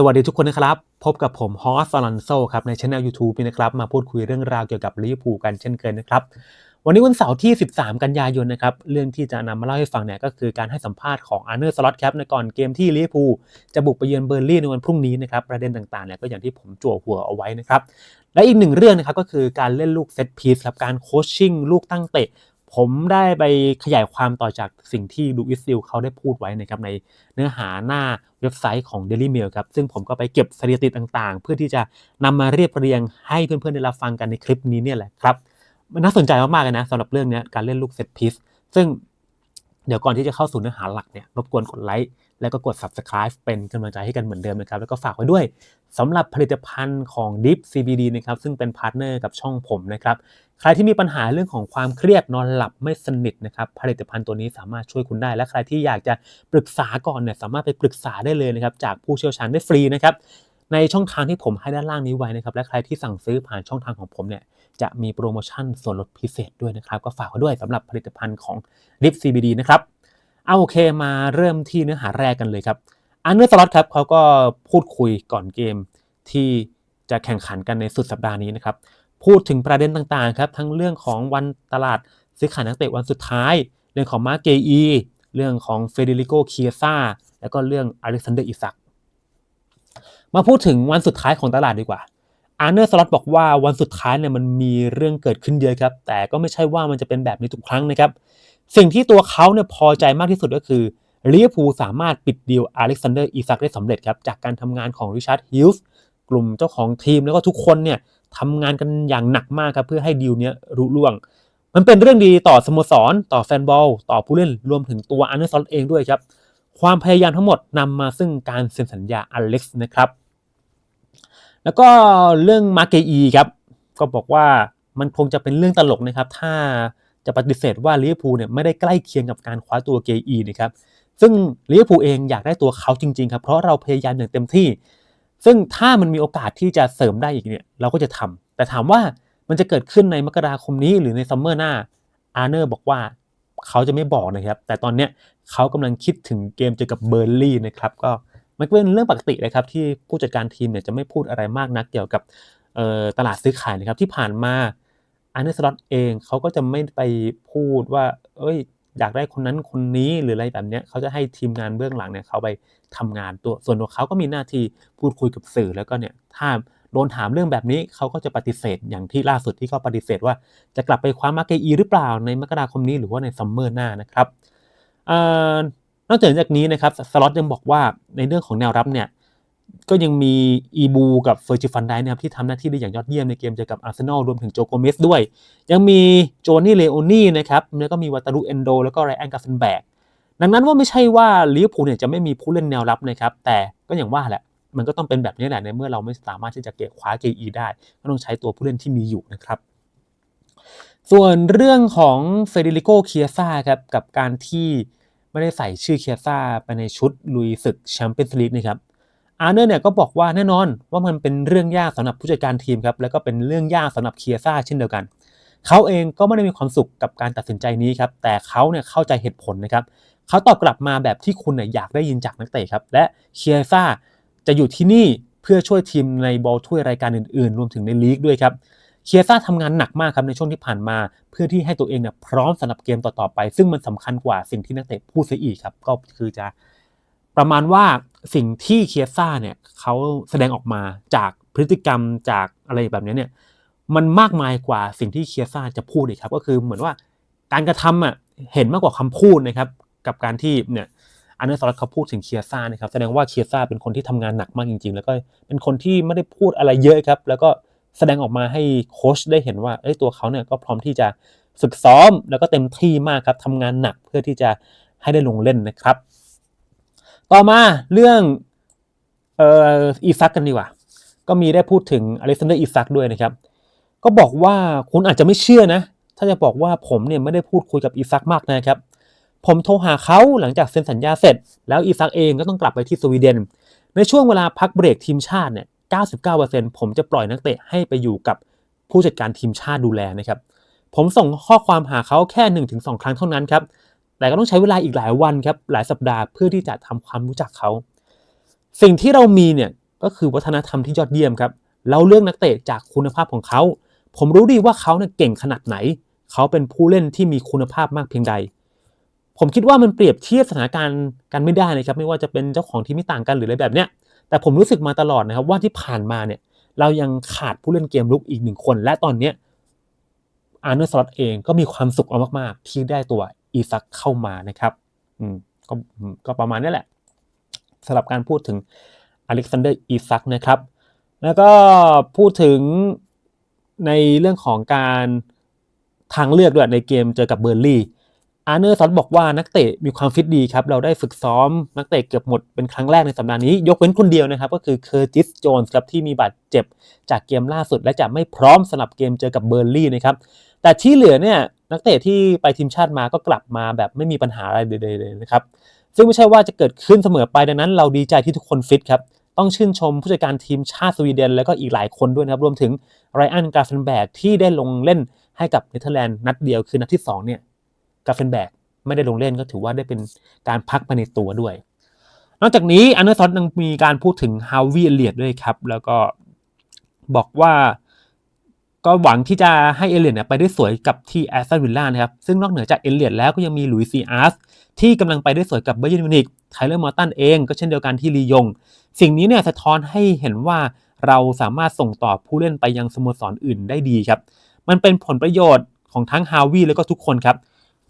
สวัสดีทุกคนนะครับ พบกับผมฮอสซาลันโซครับ ในช่อง YouTube นี่นะครับ มาพูดคุยเรื่องราวเกี่ยวกับลิเวอร์พูลกันเช่นเคยนะครับ วันนี้วันเสาร์ที่ 13 กันยายนนะครับ เรื่องที่จะนำมาเล่าให้ฟังเนี่ยก็คือการให้สัมภาษณ์ของอาร์เนอร์สล็อตครับในก่อนเกมที่ลิเวอร์พูลจะบุกไปเยือนเบอร์ลี่ในวันพรุ่งนี้นะครับประเด็นต่างๆเนี่ยก็อย่างที่ผมจั่วหัวเอาไว้นะครับและอีกหนึ่งเรื่องนะครับก็คือการเล่นลูกเซตพีซครับการโคชชิ่งลูกตั้งเตะ ผมได้ไปขยายความต่อจากสิ่งที่ลูอิสซิลเขาได้พูดไว้นะครับในเนื้อหาหน้าเว็บไซต์ของ Daily Mail ครับ ซึ่งผมก็ไปเก็บสถิติต่างๆ เพื่อที่จะนำมาเรียบเรียงให้เพื่อนๆ ได้รับฟังกันในคลิปนี้เนี่ยแหละครับ มันน่าสนใจมากๆเลยนะสำหรับเรื่องนี้การเล่นลูกเซตพิสซึ่ง เดี๋ยวก่อนที่จะเข้าสู่เนื้อหาหลักเนี่ยรบกวนกดไลค์แล้วก็กด subscribe เป็นกำลังใจให้กันเหมือนเดิมนะครับ แล้วก็ฝากไว้ด้วยสำหรับผลิตภัณฑ์ของ Deep CBD นะครับซึ่งเป็นพาร์ทเนอร์กับช่องผมนะครับใครที่มีปัญหาเรื่องของความเครียดนอนหลับไม่สนิทนะครับผลิตภัณฑ์ตัวนี้สามารถช่วยคุณได้ และใครที่อยากจะปรึกษาก่อนเนี่ยสามารถไปปรึกษาได้เลยนะครับจากผู้เชี่ยวชาญได้ฟรีนะครับ ในช่องทางที่ผมให้ด้านล่างนี้ไว้นะครับ และใครที่สั่งซื้อผ่านช่องทางของผมเนี่ย จะมีโปรโมชั่นส่วนลดพิเศษด้วยนะครับ ก็ฝากไว้ด้วยสำหรับผลิตภัณฑ์ของ Lip CBD นะครับเอาโอเคมาเริ่มที่เนื้อหาแรกกันเลยครับ อันเนอร์สล็อตครับเขาก็พูดคุยก่อนเกมที่จะแข่งขันกันในสุดสัปดาห์นี้นะครับ พูดถึงประเด็นต่างๆครับทั้งเรื่องของวันตลาดซื้อขายนักเตะวันสุดท้าย เรื่องของมาร์เกอีเรื่องของเฟเดริโกเคียซ่าแล้วก็เรื่องอเล็กซานเดอร์อิซัก มาพูดถึงวันสุดท้ายของตลาดดีกว่าอาร์เนอร์สล็อตบอกว่าวันสุดท้ายเนี่ยมันมีเรื่องเกิดขึ้นเยอะครับ แต่ก็ไม่ใช่ว่ามันจะเป็นแบบนี้ทุกครั้งนะครับ สิ่งที่ตัวเขาเนี่ยพอใจมากที่สุดก็คือลิเวอร์พูลสามารถปิดดีลอเล็กซานเดอร์อิซักได้สำเร็จครับ จากการทำงานของริชาร์ดฮิลส์กลุ่มเจ้าของทีมแล้วก็ทุกคนเนี่ยทำงานกันอย่างหนักมากครับเพื่อให้ดีลเนี้ยรุ่ล่วง มันเป็นเรื่องดีต่อสโมสร ต่อแฟนบอล ต่อผู้เล่นรวมถึงตัวอันเดอร์ซอนเองด้วยครับ ความพยายามทั้งหมดนำมาซึ่งการเซ็นสัญญาอเล็กซ์นะครับ แล้วก็เรื่องมาเกอีครับก็บอกว่ามันคงจะเป็นเรื่องตลกนะครับ ถ้าจะปฏิเสธว่าลิเวอร์พูลเนี่ยไม่ได้ใกล้เคียงกับการคว้าตัวเกอีนะครับซึ่งลิเวอร์พูลเองอยากได้ตัวเขาจริงๆครับเพราะเราพยายามอย่างเต็มที่ ซึ่งถ้ามันมีโอกาสที่จะเสริมได้อีกเนี่ยเราก็จะทำแต่ถามว่ามันจะเกิดขึ้นในมกราคมนี้หรือในซัมเมอร์หน้าอาร์เนอร์บอกว่า เขาจะไม่บอกนะครับ แต่ตอนเนี้ยเขากำลังคิดถึงเกมเจอกับเบอร์ลี่นะครับ ก็มันเป็นเรื่องปกติเลยครับที่ผู้จัดการทีมเนี่ยจะไม่พูดอะไรมากนักเกี่ยวกับตลาดซื้อขายนะครับที่ผ่านมาอาร์เนอร์สล็อตเองเขาก็จะไม่ไปพูดว่า เอ้ย อยากได้คนนั้นคนนี้หรืออะไรแบบนี้เขาจะให้ทีมงานเบื้องหลังเนี่ยเขาไปทำงานตัวส่วนตัวเขาก็มีหน้าที่พูดคุยกับสื่อแล้วก็เนี่ยถ้า โดนถามเรื่องแบบนี้เขาก็จะปฏิเสธอย่างที่ล่าสุดที่เขาปฏิเสธว่าจะกลับไปคว้ามาเกอีหรือเปล่าในมกราคมนี้หรือว่าในซัมเมอร์หน้านะครับนอกจากนี้นะครับสล็อตยังบอกว่าในเรื่องของแนวรับเนี่ยก็ยังมีอีบูกับเฟอร์จิฟันไดนะครับที่ทำหน้าที่ได้อย่างยอดเยี่ยมในเกมเจอกับอาร์เซนอลรวมถึงโจโกเมสด้วย ยังมีโจนี่เลโอนี่นะครับแล้วก็มีวัตารุเอนโดแล้วก็ไรอันกาเฟนแบกดังนั้นว่าไม่ใช่ว่าลิเวอร์พูลเนี่ยจะไม่มีผู้เล่นแนวรับนะครับแต่ก็อย่างว่าแหละ มันก็ต้องเป็นแบบนี้แหละในเมื่อเราไม่สามารถที่จะเก็บคว้า JE ได้ ก็ต้องใช้ตัวผู้เล่นที่มีอยู่นะครับ ส่วนเรื่องของเฟเดริโกเคียซ่าครับกับการที่ไม่ได้ใส่ชื่อเคียซ่าไปในชุดลุยศึกแชมเปี้ยนส์ลีกนะครับอาร์เนอร์เนี่ยก็บอกว่าแน่นอนว่ามันเป็นเรื่องยากสำหรับผู้จัดการทีมครับแล้วก็เป็นเรื่องยากสำหรับเคียซ่าเช่นเดียวกัน เขาเองก็ไม่ได้มีความสุขกับการตัดสินใจนี้ครับแต่เขาเนี่ยเข้าใจเหตุผลนะครับเขาตอบกลับมาแบบที่คุณเนี่ยอยากได้ยินจากนักเตะครับและเคียซ่า จะอยู่ที่นี่เพื่อช่วยทีมในบอลถ้วยรายการอื่นๆ รวมถึงในลีกด้วยครับเคียซ่าทำงานหนักมากครับในช่วงที่ผ่านมา เพื่อที่ให้ตัวเองเนี่ยพร้อมสำหรับเกมต่อๆไป ซึ่งมันสำคัญกว่าสิ่งที่นักเตะพูดซะอีกครับ ก็คือจะประมาณว่าสิ่งที่เคียซ่าเนี่ยเขาแสดงออกมาจากพฤติกรรมจากอะไรแบบนี้เนี่ยมันมากมายกว่าสิ่งที่เคียซ่าจะพูดอีกครับ ก็คือเหมือนว่าการกระทำอะเห็นมากกว่าคำพูดนะครับ กับการที่เนี่ย อันนอร์สลัดเขาพูดถึงเคียซ่านะครับแสดงว่าเคียซ่าเป็นคนที่ทำงานหนักมากจริง ๆ แล้วก็เป็นคนที่ไม่ได้พูดอะไรเยอะครับ แล้วก็แสดงออกมาให้โค้ชได้เห็นว่าเอ้ตัวเขาเนี่ยก็พร้อมที่จะฝึกซ้อมแล้วก็เต็มที่มากครับทำงานหนักเพื่อที่จะให้ได้ลงเล่นนะครับ ต่อมาเรื่องเอ่ออีซักกันดีกว่า ก็มีได้พูดถึงอเล็กซานเดอร์อีซักด้วยนะครับ ก็บอกว่าคุณอาจจะไม่เชื่อนะ ถ้าจะบอกว่าผมเนี่ยไม่ได้พูดคุยกับอีซักมากนะครับ ผมโทรหาเขาหลังจากเซ็นสัญญาเสร็จ แล้วอีซักเองก็ต้องกลับไปที่สวีเดน ในช่วงเวลาพักเบรกทีมชาติเนี่ย 99%ผมจะปล่อยนักเตะให้ไปอยู่กับผู้จัดการทีมชาติดูแลนะครับ ผมส่งข้อความหาเขาแค่ 1-2 ครั้งเท่านั้นครับ แต่ก็ต้องใช้เวลาอีกหลายวันครับ หลายสัปดาห์เพื่อที่จะทำความรู้จักเขา สิ่งที่เรามีเนี่ยก็คือวัฒนธรรมที่ยอดเยี่ยมครับ เราเลือกนักเตะจากคุณภาพของเขา ผมรู้ดีว่าเขาเนี่ยเก่งขนาดไหน เขาเป็นผู้เล่นที่มีคุณภาพมากเพียงใด ผมคิดว่ามันเปรียบเทียบสถานการณ์กันไม่ได้เลยครับ ไม่ว่าจะเป็นเจ้าของที่ไม่ต่างกันหรืออะไรแบบเนี้ยแต่ผมรู้สึกมาตลอดนะครับว่าที่ผ่านมาเนี่ยเรายังขาดผู้เล่นเกมลุกอีกหนึ่งคน และตอนเนี้ยอาร์เนอร์สล็อตเองก็มีความสุขมากๆ ที่ได้ตัวอีซักเข้ามานะครับอืมก็ก็ประมาณนี้แหละสำหรับการพูดถึงอเล็กซานเดอร์อีซักนะครับ แล้วก็พูดถึงในเรื่องของการทางเลือกด้วยในเกมเจอกับเบอร์ลี่ อาร์เนอร์ซอนบอกว่านักเตะมีความฟิตดีครับ เราได้ฝึกซ้อมนักเตะเกือบหมดเป็นครั้งแรกในสัปดาห์นี้ ยกเว้นคนเดียวนะครับ ก็คือเคอร์ติสโจนส์ครับที่มีบาดเจ็บจากเกมล่าสุด และจะไม่พร้อมสำหรับเกมเจอกับเบอร์ลี่นะครับ แต่ที่เหลือเนี่ยนักเตะที่ไปทีมชาติมาก็กลับมาแบบไม่มีปัญหาอะไรเลยนะครับ ซึ่งไม่ใช่ว่าจะเกิดขึ้นเสมอไปดังนั้น เราดีใจที่ทุกคนฟิตครับต้องชื่นชมผู้จัดการทีมชาติสวีเดน แล้วก็อีกหลายคนด้วยนะครับรวมถึงไรอันกาเฟนแบกที่ได้ลงเล่นให้กับเนเธอร์แลนด์นัดเดียวคือนัดที่2เนี่ย กาเฟนแบกไม่ได้ลงเล่นก็ถือว่าได้เป็นการพักไปในตัวด้วย นอกจากนี้อันเดอร์ซอนยังมีการพูดถึงฮาวิเอเลียดด้วยครับ แล้วก็บอกว่าก็หวังที่จะให้เอเลียดเนี่ยไปได้สวยกับที่แอสตันวิลล่านะครับ ซึ่งนอกเหนือจากเอเลียดแล้วก็ยังมีหลุยซีอาร์สที่กำลังไปได้สวยกับเบย์ยินมินิกไทเลอร์มอร์ตันเองก็เช่นเดียวกันที่ลียง สิ่งนี้เนี่ยสะท้อนให้เห็นว่าเราสามารถส่งต่อผู้เล่นไปยังสโมสรออื่นได้ดีครับ มันเป็นผลประโยชน์ของทั้งฮาวิแล้วก็ทุกคนครับ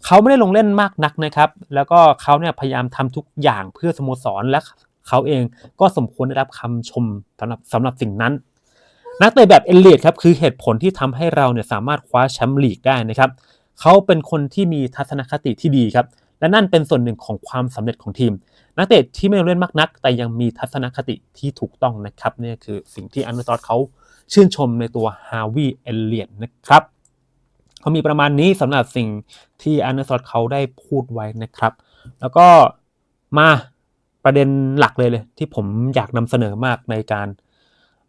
เขาไม่ได้ลงเล่นมากนักนะครับ แล้วก็เขาเนี่ยพยายามทำทุกอย่างเพื่อสโมสรและเขาเองก็สมควรได้รับคำชมสำหรับสำหรับสิ่งนั้น นักเตะแบบเอเลียดครับคือเหตุผลที่ทำให้เราเนี่ยสามารถคว้าแชมป์ลีกได้นะครับเขาเป็นคนที่มีทัศนคติที่ดีครับและนั่นเป็นส่วนหนึ่งของความสำเร็จของทีม นักเตะที่ไม่ลงเล่นมากนัก แต่ยังมีทัศนคติที่ถูกต้องนะครับนี่คือสิ่งที่อันเดอร์ซอดเขาชื่นชมในตัวฮาวิเอเลียดนะครับ เขามีประมาณนี้สำหรับสิ่งที่อันเดอร์ซอดเขาได้พูดไว้นะครับ แล้วก็มาประเด็นหลักเลยเลย ที่ผมอยากนำเสนอมากในการ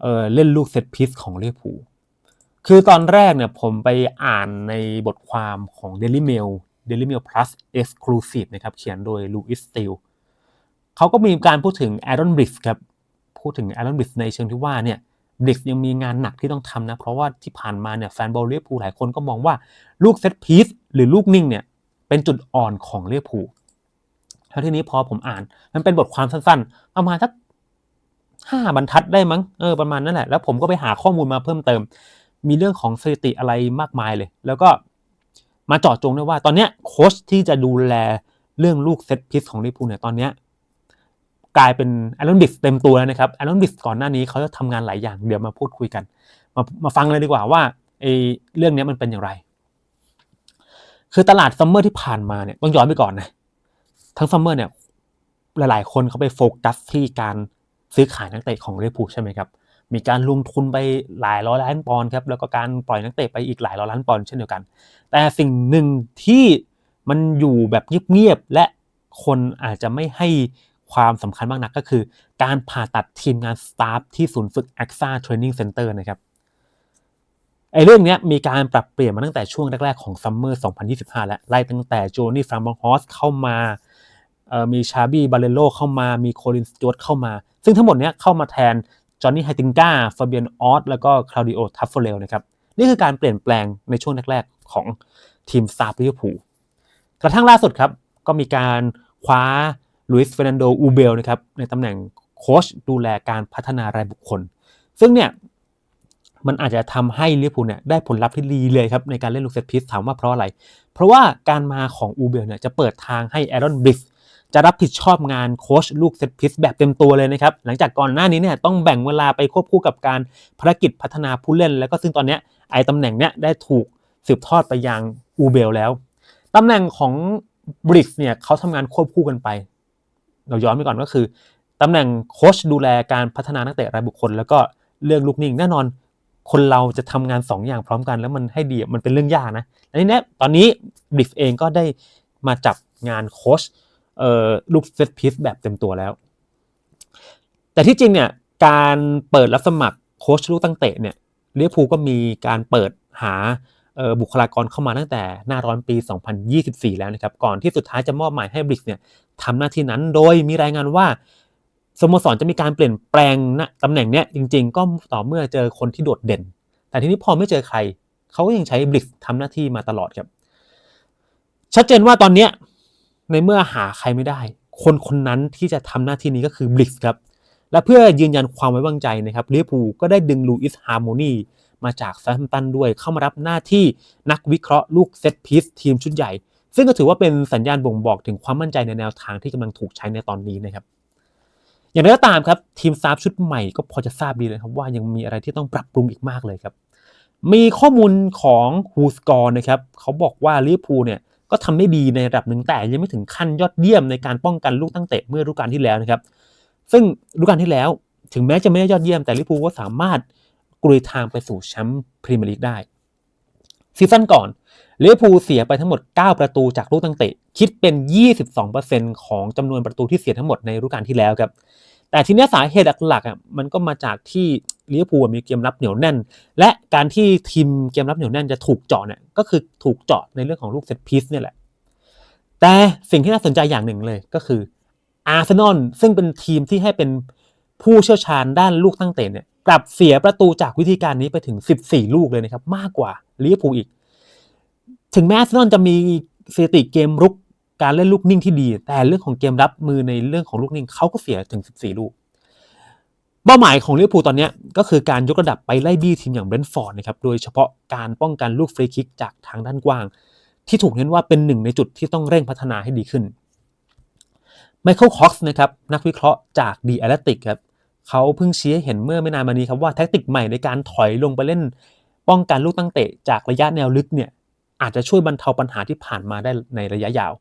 เเล่นลูกเซตพิสของเรียผูคือตอนแรกเนี่ยผมไปอ่านในบทความของ Daily Mail Daily Mail Plus Exclusive นะครับ เขียนโดยลูอิสติลเขาก็มีการพูดถึง Aaron b r i ครับ พูดถึง Aaron b r i ในเชิงที่ว่าเนี่ย เด็กยังมีงานหนักที่ต้องทำนะ เพราะว่าที่ผ่านมาเนี่ยแฟนบอลเลียพูหลายคนก็มองว่าลูกเซตพีซหรือลูกนิ่งเนี่ยเป็นจุดอ่อนของเลียพูแล้วทีนี้พอผมอ่าน มันเป็นบทความสั้นๆประมาณสักห้าบรรทัดได้มั้งเออประมาณนั้นแหละ แล้วผมก็ไปหาข้อมูลมาเพิ่มเติม มีเรื่องของสถิติอะไรมากมายเลย แล้วก็มาเจาะจงด้วยว่า ตอนเนี้ยโค้ชที่จะดูแลเรื่องลูกเซตพิสของลิพูเนี่ยตอนเนี้ย กลายเป็นแอลอนบิสเต็มตัวแล้วนะครับแอลอนบิสก่อนหน้านี้เขาจะทำงานหลายอย่างเดี๋ยวมาพูดคุยกัน มามาฟังเลยดีกว่าว่าไอ้เรื่องนี้มันเป็นอย่างไร คือตลาดซัมเมอร์ที่ผ่านมาเนี่ยต้องย้อนไปก่อนนะทั้งซัมเมอร์เนี่ยหลายๆ คนเขาไปโฟกัสที่การซื้อขายนักเตะของเรพูใช่ไหมครับมีการลงทุนไปหลายร้อยล้านปอนด์ครับแล้วก็การปล่อยนักเตะไปอีกหลายร้อยล้านปอนด์เช่นเดียวกัน แต่สิ่งหนึ่งที่มันอยู่แบบเงียบๆและคนอาจจะไม่ให้ ความสำคัญมากนักก็คือ การผ่าตัดทีมงานสตาฟที่ศูนย์ฝึก AXA Training Center นะครับไอ้เรื่องนี้มีการปรับเปลี่ยนมาตั้งแต่ช่วงแรก ๆ ของซัมเมอร์ 2025 แล้วไล่ตั้งแต่โจนี่ฟรามบองฮอสเข้ามามีชาบี้บาเลโลเข้ามามีโคลินสจวตเข้ามา ซึ่งทั้งหมดนี้เข้ามาแทนจอห์นนี่ไฮติงกาฟาเบียนออสแล้วก็คลาวดิโอทัฟเฟเรลนะครับนี่คือการเปลี่ยนแปลงในช่วงแรก ๆ ของทีมซาบลิเวอร์พูลกระทั่งล่าสุดครับ ก็มีการคว้า ลุยส์เฟรนันโดอูเบลนะครับในตำแหน่งโค้ชดูแลการพัฒนารายบุคคล ซึ่งเนี่ยมันอาจจะทำให้ลิเวอร์พูลเนี่ยได้ผลลัพธ์ที่ดีเลยครับในการเล่นลูกเซตพิสถามว่าเพราะอะไร เพราะว่าการมาของอูเบลเนี่ยจะเปิดทางให้แอรอนบริสจะรับผิดชอบงานโค้ชลูกเซตพิสแบบเต็มตัวเลยนะครับ หลังจากก่อนหน้านี้เนี่ยต้องแบ่งเวลาไปควบคู่กับการภารกิจพัฒนาผู้เล่น แล้วก็ซึ่งตอนนี้ไอ้ตำแหน่งเนี้ยได้ถูกสืบทอดไปยังอูเบลแล้วตำแหน่งของบริกเนี่ยเขาทำงานควบคู่กันไป เราย้อนไปก่อนก็คือตำแหน่งโค้ชดูแลการพัฒนานักเตะรายบุคคล แล้วก็เรื่องลูกนิ่งแน่นอนคนเราจะทำงาน2ออย่างพร้อมกันแล้วมันให้ดีมันเป็นเรื่องยากนะอันนี้เนี่ยตอนนี้บริฟเองก็ได้มาจับงานโค้ชเอ่อลูกเซตพิสแบบเต็มตัวแล้ว แต่ที่จริงเนี่ยการเปิดรับสมัครโค้ชลูกตั้งเตะเนี่ยเลียพูก็มีการเปิดหา บุคลากรเข้ามาตั้งแต่หน้าร้อนปี 2024 แล้วนะครับ ก่อนที่สุดท้ายจะมอบหมายให้บริกเนี่ยทำหน้าที่นั้น โดยมีรายงานว่าสโมสรจะมีการเปลี่ยนแปลงนะตำแหน่งเนี้ยจริง ๆ ก็ต่อเมื่อเจอคนที่โดดเด่น แต่ทีนี้พอไม่เจอใคร เขาก็ยังใช้บลิกทำหน้าที่มาตลอดครับ ชัดเจนว่าตอนเนี้ยในเมื่อหาใครไม่ได้ คนคนนั้นที่จะทำหน้าที่นี้ก็คือบลิกครับและเพื่อยืนยันความไว้วางใจนะครับลิเวอร์พูลก็ได้ดึงลูอิสฮาร์โมนี มาจากแซมตันด้วยเข้ามารับหน้าที่นักวิเคราะห์ลูกเซตพีซทีมชุดใหญ่ ซึ่งก็ถือว่าเป็นสัญญาณบ่งบอกถึงความมั่นใจในแนวทางที่กำลังถูกใช้ในตอนนี้นะครับ อย่างไรก็ตามครับทีมซาฟชุดใหม่ก็พอจะทราบดีเลยครับว่ายังมีอะไรที่ต้องปรับปรุงอีกมากเลยครับ มีข้อมูลของฮูสกอร์นะครับเขาบอกว่าลิเวอร์พูลเนี่ยก็ทำได้ดีในระดับหนึ่งแต่ยังไม่ถึงขั้นยอดเยี่ยมในการป้องกันลูกตั้งเตะเมื่อฤดูกาลที่แล้วนะครับ ซึ่งฤดูกาลที่แล้ว ถึงแม้จะไม่ได้ยอดเยี่ยมแต่ลิเวอร์พูลก็สามารถ กลุยทางไปสู่แชมป์พรีเมียร์ลีกได้ ซีซั่นก่อนเลิเวอร์พูเสียไปทั้งหมด 9 ประตูจากลูกตั้งเตะ คิดเป็น 22%ของจำนวนประตูที่เสียทั้งหมดในฤดูกาลที่แล้วครับแต่ทีนี้สาเหตุหลักๆอะมันก็มาจากที่ลิเวอร์พูลมีเกมรับเหนียวแน่น และการที่ทีมเกมรับเหนียวแน่นจะถูกเจาะเนี่ยก็คือถูกเจาะในเรื่องของลูกเซตพีซเนี่ยแหละ แต่สิ่งที่น่าสนใจอย่างหนึ่งเลยก็คืออาร์เซนอลซึ่งเป็นทีมที่ให้เป็นผู้เชี่ยวชาญด้านลูกตั้งเตะเนี่ย กลับเสียประตูจากวิธีการนี้ไปถึง 14 ลูกเลยนะครับ มากกว่าลิเวอร์พูลอีก ถึงแม้อาร์เซนอลจะมีสถิติเกมรุกการเล่นลูกนิ่งที่ดี แต่เรื่องของเกมรับมือในเรื่องของลูกนิ่งเขาก็เสียถึง 14 ลูก เป้าหมายของลิเวอร์พูลตอนนี้ก็คือการยกระดับไปไล่บี้ทีมอย่างเบรนท์ฟอร์ดนะครับ โดยเฉพาะการป้องกันลูกฟรีคิกจากทางด้านกว้าง ที่ถูกเน้นว่าเป็นหนึ่งในจุดที่ต้องเร่งพัฒนาให้ดีขึ้นไมเคิลคอกส์นะครับนักวิเคราะห์จากดีแอตเลติกครับ เขาเพิ่งชี้ให้เห็นเมื่อไม่นานมานี้ครับว่าแท็กติกใหม่ในการถอยลงไปเล่น ป้องกันลูกตั้งเตะจากระยะแนวลึกเนี่ยอาจจะช่วยบรรเทาปัญหาที่ผ่านมาได้ในระยะยาว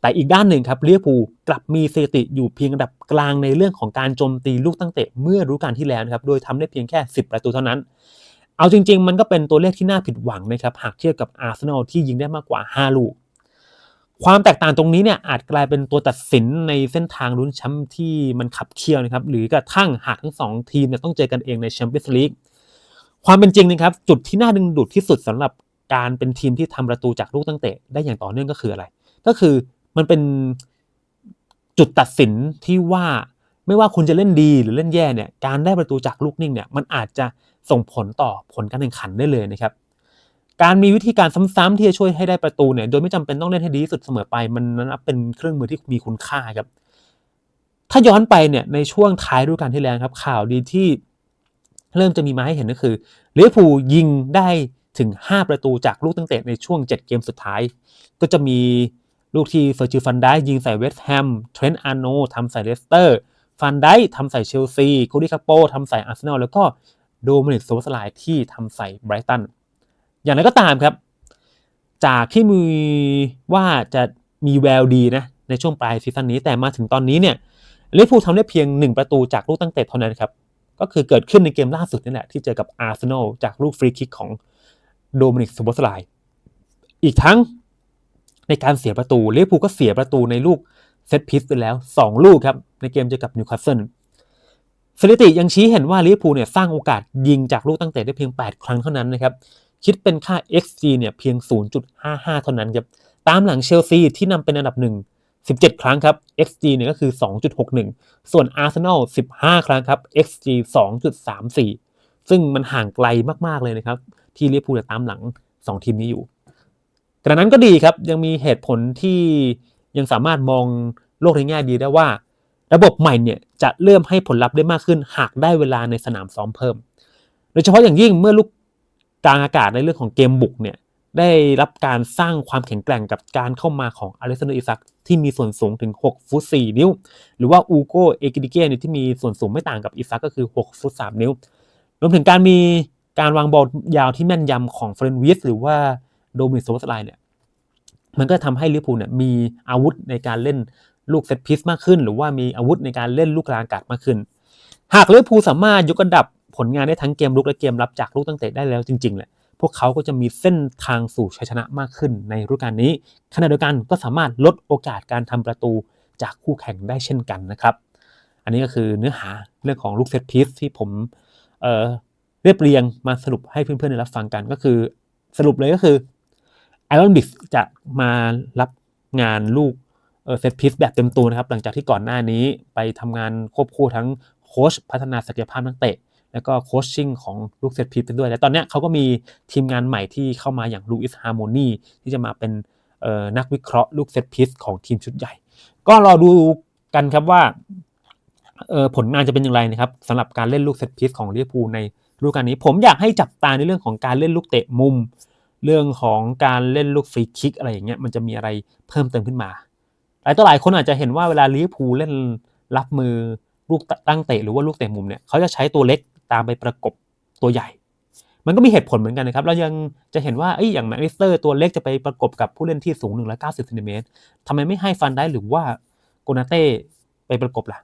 แต่อีกด้านหนึ่งครับเลียพูกลับมีสถิติอยู่เพียงระดับกลางในเรื่องของการโจมตีลูกตั้งเตะเมื่อรู้การที่แล้วนะครับโดยทำได้เพียงแค่ 10 ประตูเท่านั้น เอาจริง ๆ มันก็เป็นตัวเลขที่น่าผิดหวังนะครับหากเทียบกับอาร์เซนอลที่ยิงได้มากกว่า 5 ลูก ความแตกต่างตรงนี้เนี่ยอาจกลายเป็นตัวตัดสินในเส้นทางลุ้นแชมป์ที่มันขับเคี่ยวนะครับ หรือกระทั่งหากทั้งสองทีมเนี่ยต้องเจอกันเองในแชมเปี้ยนส์ลีกความเป็นจริงนะครับ จุดที่น่าดึงดูดที่สุดสำหรับการเป็นทีมที่ทำประตูจากลูกตั้งเตะได้อย่างต่อเนื่องก็คืออะไร ก็คือมันเป็นจุดตัดสินที่ว่าไม่ว่าคุณจะเล่นดีหรือเล่นแย่เนี่ยการได้ประตูจากลูกนิ่งเนี่ยมันอาจจะส่งผลต่อผลการแข่งขันได้เลยนะครับ การมีวิธีการซ้ำๆที่จะช่วยให้ได้ประตูเนี่ย โดยไม่จำเป็นต้องเล่นให้ดีที่สุดเสมอไป มันนับเป็นเครื่องมือที่มีคุณค่าครับ ถ้าย้อนไปเนี่ยในช่วงท้ายฤดูกาลที่แล้วครับ ข่าวดีที่เริ่มจะมีมาให้เห็นก็คือลิเวอร์พูลยิงได้ถึง 5 ประตูจากลูกตั้งแต่ในช่วง 7 เกมสุดท้าย ก็จะมีลูกที่เฟอร์จิฟันได้ยิงใส่เวสต์แฮม เทรนต์อาร์โนทำใส่เลสเตอร์ ฟันได้ทำใส่เชลซีคูดิคาโปทำใส่อาร์เซนอล แล้วก็โดมินิกโซสไลที่ทำใส่ไบรตัน อย่างไรก็ตามครับ จากที่มีว่าจะมีแววดีนะในช่วงปลายซีซั่นนี้แต่มาถึงตอนนี้เนี่ยลิเวอร์พูลทำได้เพียง 1 ประตูจากลูกตั้งเตะเท่านั้นครับ ก็คือเกิดขึ้นในเกมล่าสุดนี่แหละ ที่เจอกับอาร์เซนอลจากลูกฟรีคิกของโดมินิกซูบอสไลอีกทั้งในการเสียประตูลิเวอร์พูลก็เสียประตูในลูกเซตพิสไปแล้ว 2 ลูกครับ ในเกมเจอกับนิวคาสเซิลสถิติยังชี้เห็นว่าลิเวอร์พูลเนี่ยสร้างโอกาสยิงจากลูกตั้งแต่ได้เพียง 8 ครั้งเท่านั้นนะครับ คิดเป็นค่า xG เนี่ยเพียง 0.55 เท่านั้นครับตามหลังเชลซีที่นำเป็นอันดับหนึ่ง17 ครั้งครับ xG เนี่ยก็คือ 2.61 ส่วนอาร์เซนอล15 ครั้งครับ xG 2.34 ซึ่งมันห่างไกลมาก ๆ เลยนะครับ ที่ลิเวอร์พูลตามหลัง 2 ทีมนี้อยู่กระนั้นก็ดีครับยังมีเหตุผลที่ยังสามารถมองโลกในแง่ดีได้ว่า ระบบใหม่เนี่ยจะเริ่มให้ผลลัพธ์ได้มากขึ้น หากได้เวลาในสนามซ้อมเพิ่ม โดยเฉพาะอย่างยิ่งเมื่อลูก กลางอากาศในเรื่องของเกมบุกเนี่ยได้รับการสร้างความแข็งแกร่งกับการเข้ามาของอเล็กซานเดอร์อิซักที่มีส่วนสูงถึง 6 ฟุต 4 นิ้ว หรือว่าอูโกเอกิดิเกเนี่ยที่มีส่วนสูงไม่ต่างกับอิซักก็คือ 6 ฟุต 3 นิ้ว รวมถึงการมีการวางบอลยาวที่แม่นยำของเฟรนวิสหรือว่าโดมินิกโซสไลเนี่ยมันก็ทำให้ลิเวอร์พูลเนี่ยมีอาวุธในการเล่นลูกเซตพิสมากขึ้น หรือว่ามีอาวุธในการเล่นลูกกลางอากาศมากขึ้น หากลิเวอร์พูลสามารถยกระดับ ผลงานได้ทั้งเกมลุกและเกมรับจากลูกตั้งเตะได้แล้วจริงๆแหละพวกเขาก็จะมีเส้นทางสู่ชัยชนะมากขึ้นในฤดูกาลนี้ขณะเดียวกันก็สามารถลดโอกาสการทำประตูจากคู่แข่งได้เช่นกันนะครับ อันนี้ก็คือเนื้อหาเรื่องของลูกเซตพิสที่ผมเเรียบเรียงมาสรุปให้เพื่อนๆได้รับฟังกันก็คือสรุปเลยก็คือแอรอนบิสจะมารับงานลูกเซตพิสแบบเต็มตัวนะครับ หลังจากที่ก่อนหน้านี้ไปทำงานควบคู่ทั้งโค้ชพัฒนาศักยภาพนักเตะ แล้วก็โคชชิ่งของลูกเซตพิสด้วย และตอนนี้เขาก็มีทีมงานใหม่ที่เข้ามาอย่างลูอิสฮาร์โมนีที่จะมาเป็นนักวิเคราะห์ลูกเซตพิสของทีมชุดใหญ่ ก็รอดูกันครับว่าผลงานจะเป็นอย่างไรนะครับสำหรับการเล่นลูกเซตพิสของลิเวอร์พูลในฤดูกาลนี้ ผมอยากให้จับตาในเรื่องของการเล่นลูกเตะมุม เรื่องของการเล่นลูกฟรีคิกอะไรอย่างเงี้ยมันจะมีอะไรเพิ่มเติมขึ้นมาหลายต่อหลายคนอาจจะเห็นว่าเวลาลิเวอร์พูลเล่นรับมือลูกตั้งเตะหรือว่าลูกเตะมุมเนี่ยเขาจะใช้ตัวเล็ก ตามไปประกบตัวใหญ่ มันก็มีเหตุผลเหมือนกันนะครับ เรายังจะเห็นว่าไอ้ยอย่างแมคลิสเตอร์ตัวเล็กจะไปประกบกับผู้เล่นที่สูง190เก้าสิบซนติเมตรทำไมไม่ให้ฟันได้หรือว่าโกนาเต้ไปประกบล่ะ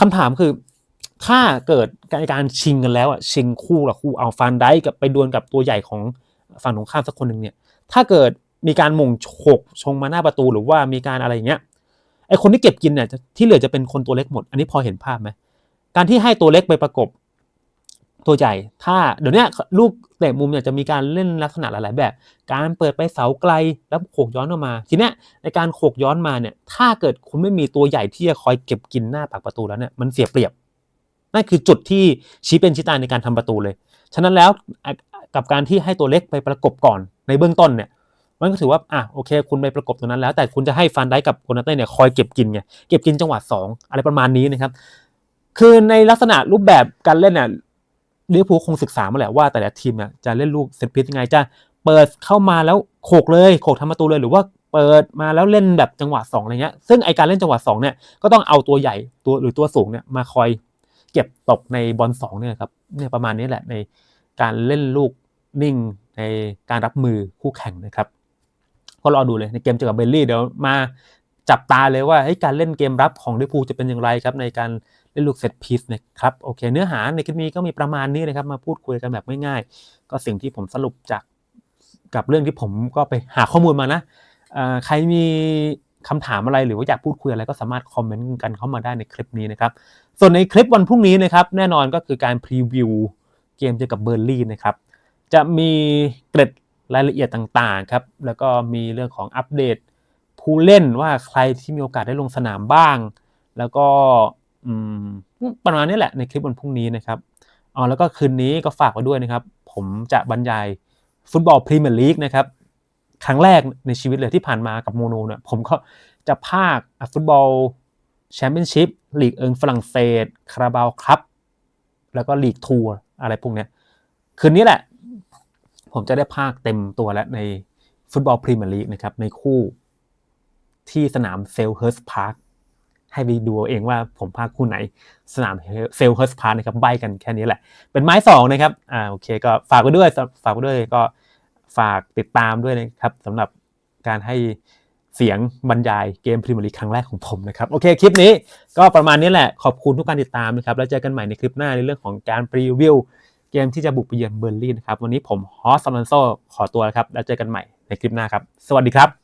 คำถามคือถ้าเกิดการชิงกันแล้วอะชิงคู่กับคู่เอาฟันได้กับไปดวลกับตัวใหญ่ของฝั่งตรงข้ามสักคนหนึ่งเนี่ยถ้าเกิดมีการมงฉกชงมาหน้าประตูหรือว่ามีการอะไรอย่างเงี้ยไอคนที่เก็บกินเนี่ยที่เหลือจะเป็นคนตัวเล็กหมด อันนี้พอเห็นภาพไหมการที่ให้ตัวเล็กไปประกบ ตัวใหญ่ ถ้าเดี๋ยวนี้ลูกเตะมุมเนี่ยจะมีการเล่นลักษณะหลาย ๆ แบบ การเปิดไปเสาไกลแล้วโขกย้อนออกมา ทีเนี้ยในการโขกย้อนมาเนี่ยถ้าเกิดคุณไม่มีตัวใหญ่ที่จะคอยเก็บกินหน้าปากประตูแล้วเนี่ยมันเสียเปรียบนั่นคือจุดที่ชี้เป็นชี้ตายในการทำประตูเลย ฉะนั้นแล้วกับการที่ให้ตัวเล็กไปประกบก่อนในเบื้องต้นเนี่ยมันก็ถือว่าอะโอเค คุณไปประกบตรงนั้นแล้ว แต่คุณจะให้ฟันได้กับโคนาเต้เนี่ยคอยเก็บกินไงเก็บกินจังหวะ2 อะไรประมาณนี้นะครับคือในลักษณะรูปแบบการเล่นเนี่ย ลิเวอร์พูลคงศึกษามาแหละว่าแต่ละทีมเนี่ยจะเล่นลูกเซตพิสยังไงจะเปิดเข้ามาแล้วโขกเลยโขกทำประตูเลยหรือว่าเปิดมาแล้วเล่นแบบจังหวะ2อะไรเงี้ยซึ่งไอการเล่นจังหวะ2เนี่ยก็ต้องเอาตัวใหญ่ตัวหรือตัวสูงเนี่ยมาคอยเก็บตกในบอล2เนี่ยครับเนี่ยประมาณนี้แหละในการเล่นลูกนิ่งในการรับมือคู่แข่งนะครับก็รอดูเลยในเกมเจอกับเบลลี่เดี๋ยวมาจับตาเลยว่าการเล่นเกมรับของลิเวอร์พูลจะเป็นอย่างไรครับในการ เล่นลูกเซตพีซนะครับโอเค เนื้อหาในคลิปนี้ก็มีประมาณนี้นะครับ มาพูดคุยกันแบบง่ายๆ ก็สิ่งที่ผมสรุปจากกับเรื่องที่ผมก็ไปหาข้อมูลมานะใครมีคำถามอะไรหรือว่าอยากพูดคุยอะไรก็สามารถคอมเมนต์กันเข้ามาได้ในคลิปนี้นะครับ ส่วนในคลิปวันพรุ่งนี้นะครับ แน่นอนก็คือการพรีวิวเกมเจอกับเบอร์ลี่นะครับ จะมีเกร็ดรายละเอียดต่างๆครับ แล้วก็มีเรื่องของอัปเดตผู้เล่นว่าใครที่มีโอกาสได้ลงสนามบ้าง แล้วก็ ประมาณนี้แหละในคลิปวันพรุ่งนี้นะครับอ๋อแล้วก็คืนนี้ก็ฝากไว้ด้วยนะครับ ผมจะบรรยายฟุตบอลพรีเมียร์ลีกนะครับครั้งแรกในชีวิตเลยที่ผ่านมากับโมโนเนี่ยผมก็จะภาคฟุตบอลแชมเปี้ยนชิพลีกเอิงฝรั่งเศสคาราบาวครับ แล้วก็ลีกทัวร์อะไรพวกนี้คืนนี้แหละ ผมจะได้ภาคเต็มตัวแล้วในฟุตบอลพรีเมียร์ลีกนะครับในคู่ที่สนามเซลเฮิร์สพาร์ค ให้ไปดูเองว่าผมภาคคู่ไหนสนามเซลเฮิร์สพาร์นะครับใบกันแค่นี้แหละ เป็นไม้สองนะครับอ่าโอเคก็ฝากไว้ด้วยฝากไว้ด้วยก็ฝากติดตามด้วยนะครับสำหรับการให้เสียงบรรยายเกมพรีเมียร์ลีกครั้งแรกของผมนะครับโอเคคลิปนี้ก็ประมาณนี้แหละขอบคุณทุกการติดตามนะครับแล้วเจอกันใหม่ในคลิปหน้าในเรื่องของการพรีวิวเกมที่จะบุกไปเยือนเบอร์ลินนะครับวันนี้ผมฮอสซันโซขอตัวแล้วครับแล้วเจอกันใหม่ในคลิปหน้าครับ สวัสดีครับ